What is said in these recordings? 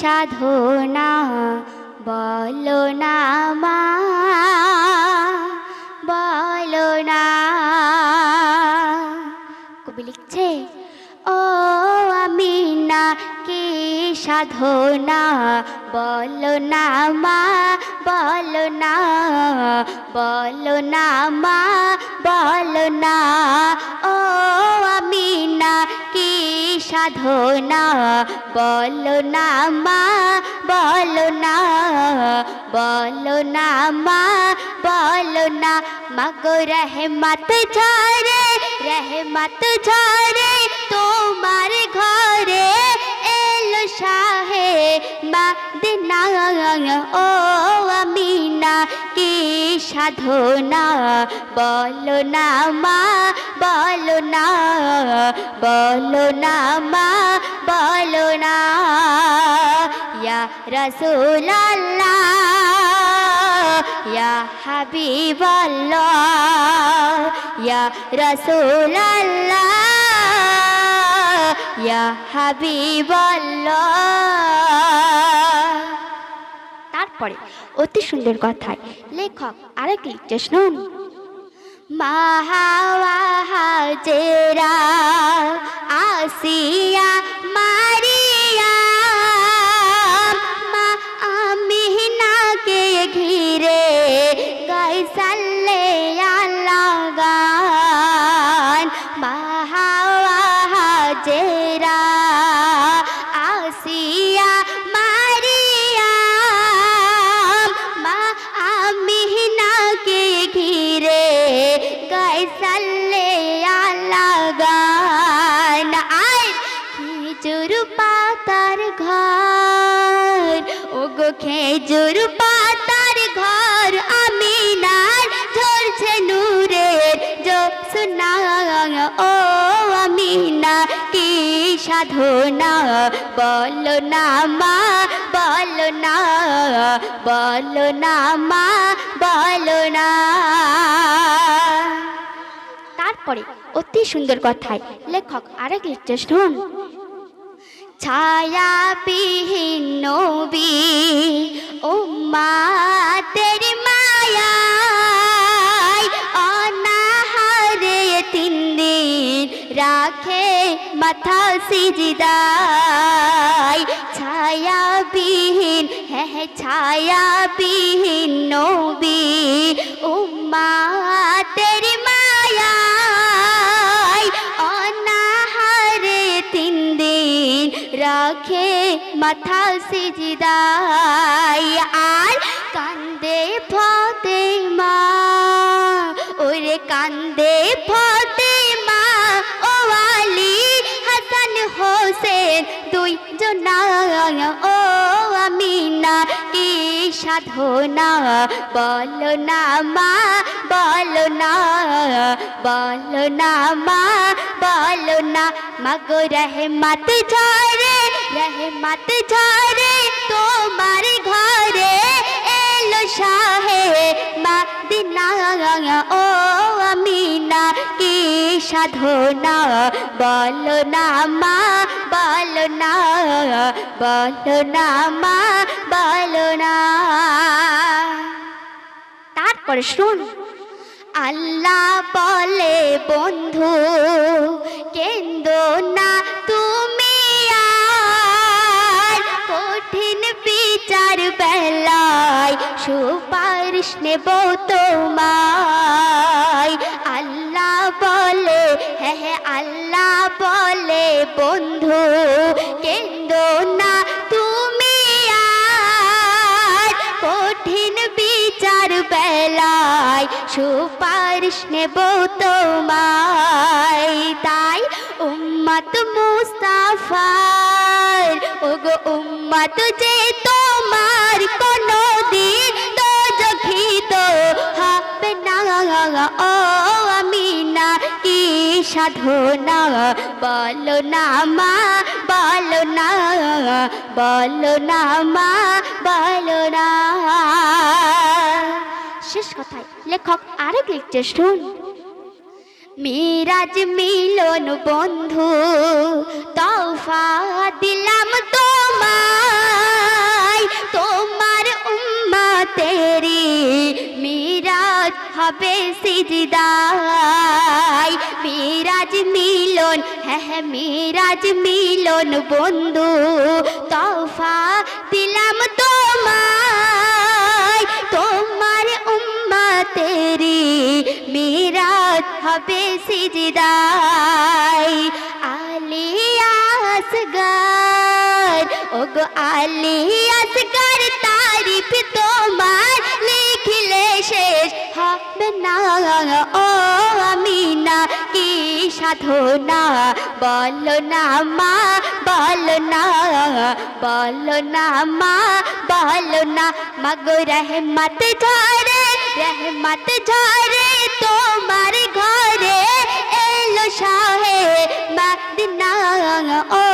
সাধনা, বলো না মা, বলো না। কবি লিখছে, ও আমি না কি সাধনা, বলো না মা, বলো না বলো না মা, বলো না। ও কি সাধনা? বলো না মা, বলো না বলো না মা, বলো না। মাগো রহমত ঝরে রহমত ঝরে তোমার ঘরে এলো শাহে মাদিনা। ও আমিনা, কি সাধনা? বলো না মা বলো না বলো না মা বলো না। ইয়া রসুলাল্লাহ ইয়া হাবিবাল্লাহ ইয়া রসুলাল্লাহ ইয়া হাবিবাল্লাহ। তারপরে অতি সুন্দর কথায় লেখক আরেক লিখছে শুনুন। মাহাজেরা আসিয়া মারিয়া মা আমিনাকে ঘিরে গাইসাল্লে খেজুর পাতার ঘর, আমিনার ঝরছে নূরের জোৎস্না ও আমিনা, কি সাধনা? বলো না মা, বলো না বলো না মা, বলো না। তারপরে অতি সুন্দর কথায় লেখক আরেক লিখছে, শুনুন। ছায়া বিহীন নবী উম্মাতের মায়ায় অনাহারে তিন দিন রাখে মাথা সিজদায়। ছায়া বিহীন হ্যাঁ হ্যাঁ ছায়া বিহীন নবী উম্মাতের মাথা সিজদাই, আর কান্দে ফতে মা ওরে কান্দে ফতে মা ও আলী হাসান হোসেন দুই জনা ও আমিনা, কি সাধনা বলো না মা, বলো না বলো না মা, বলো না। মাগো রহমত ঝরে রহমত ঝরে তোমার ঘরে এলো শাহে মাদিনা ও আমিনা কি সাধনা বলো না মা বলো না বলো না মা বলো না তারপরে শুন আল্লাহ বলে, বন্ধু সুপারিশ নেব তোমায়। আল্লাহ বলে হ্যাঁ হ্যাঁ আল্লাহ বলে, বন্ধু কেন্দ না, তুমি আর কঠিন বিচার বেলায় সুপারিশ নেব তোমায়। তাই উম্মত মুস্তাফার, ওগো উম্মত যে বলো না মা বলো না বলো না মা বলো না শেষ কথায় লেখক আরেক লিখছে শুন মিরাজ মিলন বন্ধু তোফা দিলাম তোমায়। তোমার উম্মা তেরি মিরাজ হবে সিজিদা মিরাজ মিলন হ্যাঁ হ্যাঁ মিরাজ মিলন বন্ধু তোফা দিলাম তোমায়। তোমার উম্মা তেরি মিরাজ হবে সিজদাই আলিয়াস গার ওগো আলিয়াস গার তারিফ তোমার লিখলে শেষ হবে না। সাধনা, বল না মা, বল না বল না মা, বল না। মাগো রহমত ঝরে রহমত ঝরে তোমার ঘরে এলো শাহে মাদিনা। ও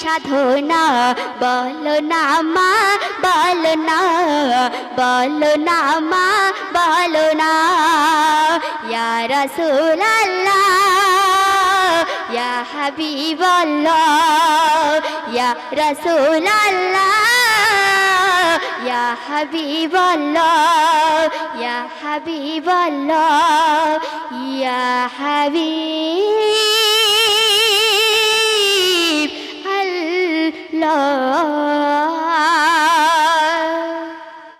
সাধনা, বলো না মা, বলো না বলো না মা, বলো না। ইয়া রাসূলুল্লাহ, ইয়া হাবিবাল্লাহ, ইয়া রাসূলুল্লাহ, ইয়া হাবিবাল্লাহ ইয়া হাবিবাল্লাহ, ইয়া হাবিব আল্লাহ